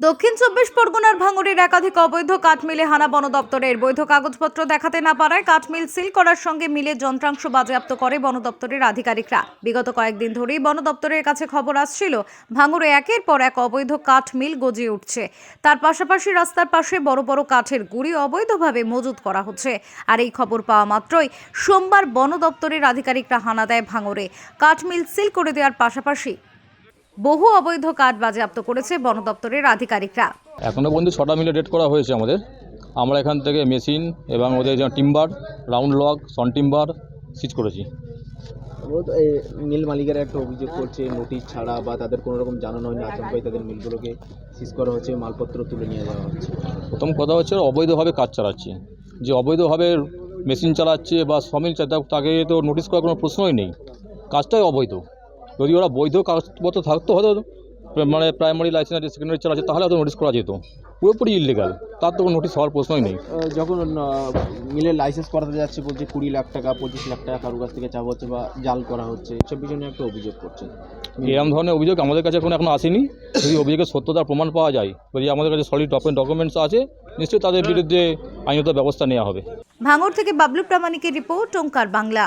দক্ষিণ চব্বিশ পরগনার ভাঙড়ের একাধিক অবৈধ কাঠ মিলে হানা বন দপ্তরের বৈধ কাগজপত্র দেখাতে না পারায় কাঠ মিল সিল করার সঙ্গে মিলে যন্ত্রাংশ বাজেয়াপ্ত করে বন দপ্তরের আধিকারিকরা। বিগত কয়েকদিন ধরেই বন দপ্তরের কাছে খবর আসছিল, ভাঙড়ে একের পর এক অবৈধ কাঠ মিল গজিয়ে উঠছে। তার পাশাপাশি রাস্তার পাশে বড় বড় কাঠের গুঁড়ি অবৈধভাবে মজুত করা হচ্ছে। আর এই খবর পাওয়া মাত্রই সোমবার বন দপ্তরের আধিকারিকরা হানা দেয় ভাঙড়ে। কাঠ মিল সিল করে দেওয়ার পাশাপাশি বহু অবৈধ কাঠ বাজেয়াপ্ত করেছে বন দপ্তরের আধিকারিকরা। এখনও পর্যন্ত ছটা মিলে রেড করা হয়েছে আমাদের। আমরা এখান থেকে মেশিন এবং ওদের যে timber round log sawn timber seize করেছি। মিল মালিকেরা একটা অভিযোগ করছে নোটিশ ছাড়া বা তাদের কোনো রকম জানানো হয়নি আচমকাই তাদের মিলগুলোকে সিজ করা হচ্ছে মালপত্র তুলে নিয়ে যাওয়া হচ্ছে। প্রথম কথা হচ্ছে অবৈধভাবে কাজ চালাচ্ছে। যে অবৈধভাবে মেশিন চালাচ্ছে বা সমিল চালাচ্ছে তাকে তো নোটিশ করার কোনো প্রশ্নই নেই। কাজটাই অবৈধ। যদি ওরা বৈধ কাগজপত্র থাকতো হয়তো মানে প্রাইমারি লাইসেন্স আছে সেকেন্ডারি চালাচ্ছে তাহলে হয়তো নোটিশ করা যেত। পুরোপুরি ইলিগাল তার তো কোনো নোটিশ হওয়ার প্রশ্নই নেই। যখন মিলে লাইসেন্স করাতে যাচ্ছে বলছে কুড়ি লাখ টাকা পঁচিশ লাখ টাকা কারোর কাছ থেকে চাওয়া হচ্ছে বা জাল করা হচ্ছে এসব পিছনে একটা অভিযোগ করছে এরকম ধরনের অভিযোগ আমাদের কাছে কোনো এখনও আসেনি। যদি অভিযোগের সত্যতার প্রমাণ পাওয়া যায় যদি আমাদের কাছে সলিড ডকুমেন্টস আছে নিশ্চয়ই তাদের বিরুদ্ধে আইনত ব্যবস্থা নেওয়া হবে। ভাঙড় থেকে বাবলু প্রামাণিকের রিপোর্ট ওঙ্কার বাংলা।